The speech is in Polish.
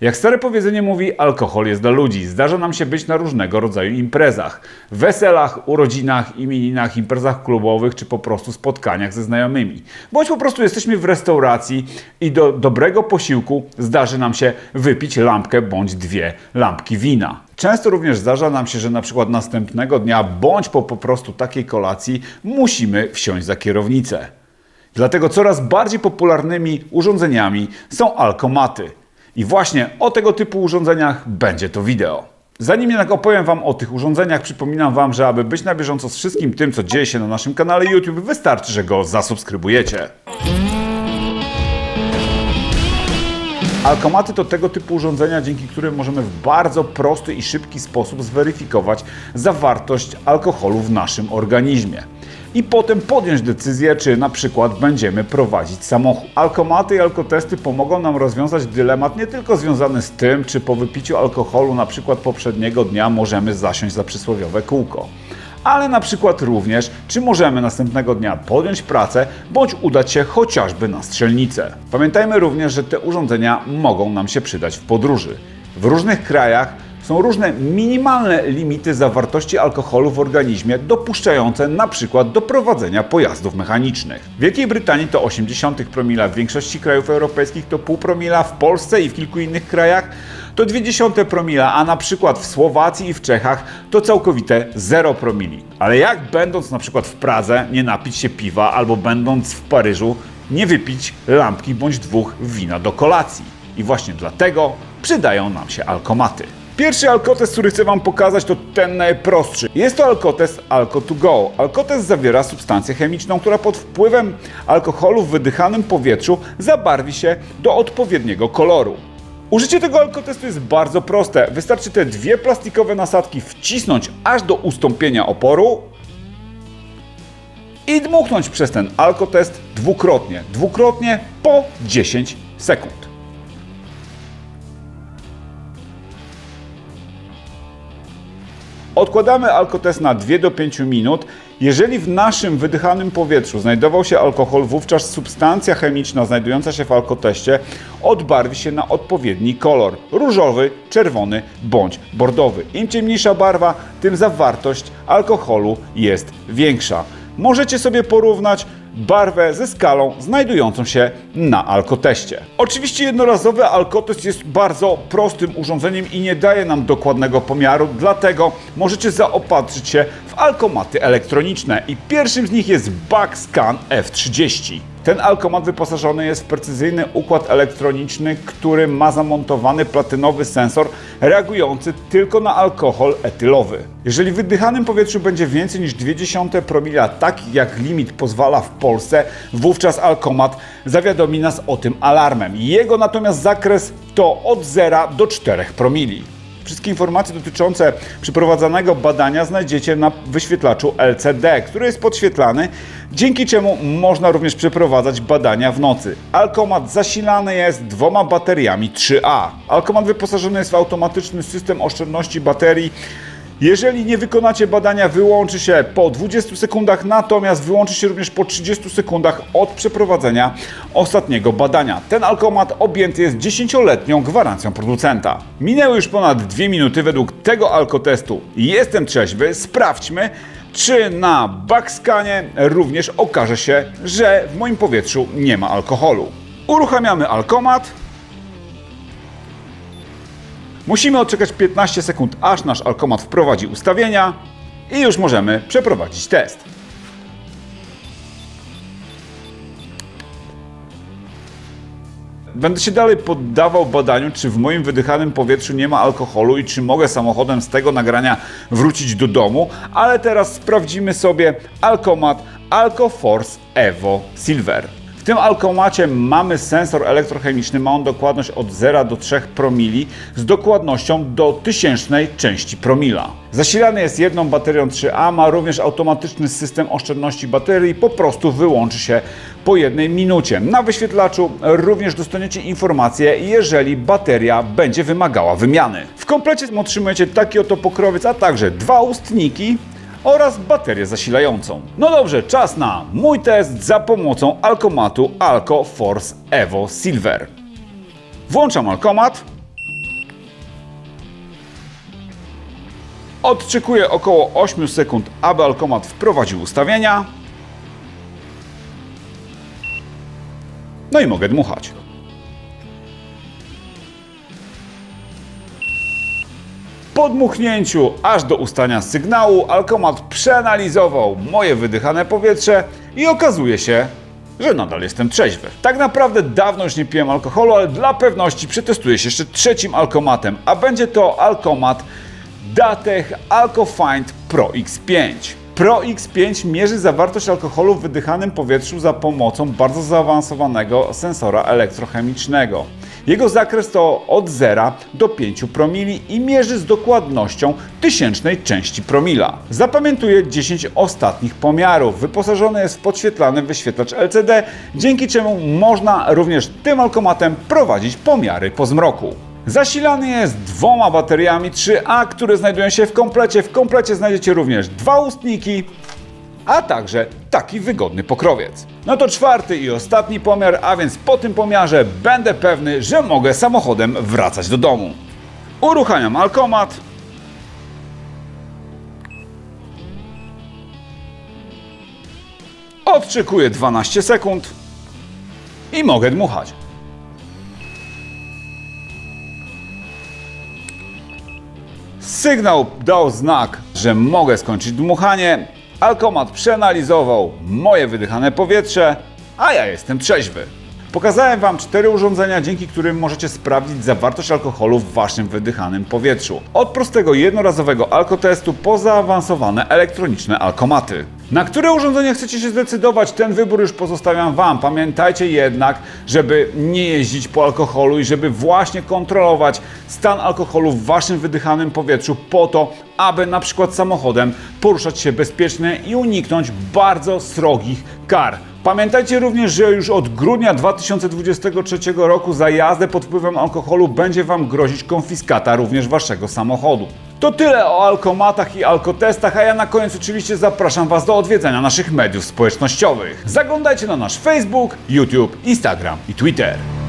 Jak stare powiedzenie mówi, alkohol jest dla ludzi. Zdarza nam się być na różnego rodzaju imprezach. Weselach, urodzinach, imieninach, imprezach klubowych, czy po prostu spotkaniach ze znajomymi. Bądź po prostu jesteśmy w restauracji i do dobrego posiłku zdarzy nam się wypić lampkę bądź dwie lampki wina. Często również zdarza nam się, że na przykład następnego dnia bądź po po prostu takiej kolacji musimy wsiąść za kierownicę. Dlatego coraz bardziej popularnymi urządzeniami są alkomaty. I właśnie o tego typu urządzeniach będzie to wideo. Zanim jednak opowiem Wam o tych urządzeniach, przypominam Wam, że aby być na bieżąco z wszystkim tym, co dzieje się na naszym kanale YouTube, wystarczy, że go zasubskrybujecie. Alkomaty to tego typu urządzenia, dzięki którym możemy w bardzo prosty i szybki sposób zweryfikować zawartość alkoholu w naszym organizmie. I potem podjąć decyzję, czy na przykład będziemy prowadzić samochód. Alkomaty i alkotesty pomogą nam rozwiązać dylemat nie tylko związany z tym, czy po wypiciu alkoholu, na przykład poprzedniego dnia, możemy zasiąść za przysłowiowe kółko ale na przykład również, czy możemy następnego dnia podjąć pracę, bądź udać się chociażby na strzelnicę. Pamiętajmy również, że te urządzenia mogą nam się przydać w podróży. W różnych krajach są różne minimalne limity zawartości alkoholu w organizmie dopuszczające przykład do prowadzenia pojazdów mechanicznych. W Wielkiej Brytanii to 80 promila, w większości krajów europejskich to pół promila, w Polsce i w kilku innych krajach to 0,2 promila, a na przykład w Słowacji i w Czechach to całkowite 0 promili. Ale jak będąc na przykład w Pradze nie napić się piwa albo będąc w Paryżu nie wypić lampki bądź dwóch wina do kolacji? I właśnie dlatego przydają nam się alkomaty. Pierwszy alkotest, który chcę Wam pokazać, to ten najprostszy. Jest to alkotest Alco2Go. Alkotest zawiera substancję chemiczną, która pod wpływem alkoholu w wydychanym powietrzu zabarwi się do odpowiedniego koloru. Użycie tego alkotestu jest bardzo proste. Wystarczy te dwie plastikowe nasadki wcisnąć aż do ustąpienia oporu i dmuchnąć przez ten alkotest dwukrotnie. Dwukrotnie po 10 sekund. Odkładamy alkotest na 2 do 5 minut. Jeżeli w naszym wydychanym powietrzu znajdował się alkohol, wówczas substancja chemiczna znajdująca się w alkoteście odbarwi się na odpowiedni kolor różowy, czerwony bądź bordowy. Im ciemniejsza barwa, tym zawartość alkoholu jest większa. Możecie sobie porównać barwę ze skalą znajdującą się na alkoteście. Oczywiście jednorazowy alkotest jest bardzo prostym urządzeniem i nie daje nam dokładnego pomiaru, dlatego możecie zaopatrzyć się w alkomaty elektroniczne i pierwszym z nich jest Backscan F30. Ten alkomat wyposażony jest w precyzyjny układ elektroniczny, który ma zamontowany platynowy sensor reagujący tylko na alkohol etylowy. Jeżeli w wydychanym powietrzu będzie więcej niż 0,2 promila, tak jak limit pozwala w Polsce, wówczas alkomat zawiadomi nas o tym alarmem. Jego natomiast zakres to od 0 do 4 promili. Wszystkie informacje dotyczące przeprowadzanego badania znajdziecie na wyświetlaczu LCD, który jest podświetlany, dzięki czemu można również przeprowadzać badania w nocy. Alkomat zasilany jest dwoma bateriami 3A. Alkomat wyposażony jest w automatyczny system oszczędności baterii. Jeżeli nie wykonacie badania, wyłączy się po 20 sekundach, natomiast wyłączy się również po 30 sekundach od przeprowadzenia ostatniego badania. Ten alkomat objęty jest 10-letnią gwarancją producenta. Minęły już ponad 2 minuty według tego alkotestu. Jestem trzeźwy, sprawdźmy, czy na backskanie również okaże się, że w moim powietrzu nie ma alkoholu. Uruchamiamy alkomat. Musimy odczekać 15 sekund, aż nasz alkomat wprowadzi ustawienia i już możemy przeprowadzić test. Będę się dalej poddawał badaniu, czy w moim wydychanym powietrzu nie ma alkoholu i czy mogę samochodem z tego nagrania wrócić do domu, ale teraz sprawdzimy sobie alkomat AlcoForce Evo Silver. W tym alkomacie mamy sensor elektrochemiczny, ma on dokładność od 0 do 3 promili z dokładnością do tysięcznej części promila. Zasilany jest jedną baterią 3A, ma również automatyczny system oszczędności baterii, po prostu wyłączy się po jednej minucie. Na wyświetlaczu również dostaniecie informację, jeżeli bateria będzie wymagała wymiany. W komplecie otrzymujecie taki oto pokrowiec, a także dwa ustniki, oraz baterię zasilającą. No dobrze, czas na mój test za pomocą alkomatu Alco Force Evo Silver. Włączam alkomat. Odczekuję około 8 sekund, aby alkomat wprowadził ustawienia. No i mogę dmuchać. Po dmuchnięciu aż do ustania sygnału alkomat przeanalizował moje wydychane powietrze i okazuje się, że nadal jestem trzeźwy. Tak naprawdę dawno już nie piłem alkoholu, ale dla pewności przetestuję się jeszcze trzecim alkomatem, a będzie to alkomat Datech AlcoFind Pro X5. Pro X5 mierzy zawartość alkoholu w wydychanym powietrzu za pomocą bardzo zaawansowanego sensora elektrochemicznego. Jego zakres to od 0 do 5 promili i mierzy z dokładnością tysięcznej części promila. Zapamiętuje 10 ostatnich pomiarów. Wyposażony jest w podświetlany wyświetlacz LCD, dzięki czemu można również tym alkomatem prowadzić pomiary po zmroku. Zasilany jest dwoma bateriami 3A, które znajdują się w komplecie. W komplecie znajdziecie również dwa ustniki, a także taki wygodny pokrowiec. No to czwarty i ostatni pomiar, a więc po tym pomiarze będę pewny, że mogę samochodem wracać do domu. Uruchamiam alkomat. Odczykuję 12 sekund i mogę dmuchać. Sygnał dał znak, że mogę skończyć dmuchanie. Alkomat przeanalizował moje wydychane powietrze, a ja jestem trzeźwy. Pokazałem Wam cztery urządzenia, dzięki którym możecie sprawdzić zawartość alkoholu w Waszym wydychanym powietrzu. Od prostego jednorazowego alkotestu po zaawansowane elektroniczne alkomaty. Na które urządzenie chcecie się zdecydować, ten wybór już pozostawiam Wam. Pamiętajcie jednak, żeby nie jeździć po alkoholu i żeby właśnie kontrolować stan alkoholu w Waszym wydychanym powietrzu po to, aby na przykład samochodem poruszać się bezpiecznie i uniknąć bardzo srogich kar. Pamiętajcie również, że już od grudnia 2023 roku za jazdę pod wpływem alkoholu będzie Wam grozić konfiskata również Waszego samochodu. To tyle o alkomatach i alkotestach, a ja na koniec oczywiście zapraszam Was do odwiedzania naszych mediów społecznościowych. Zaglądajcie na nasz Facebook, YouTube, Instagram i Twitter.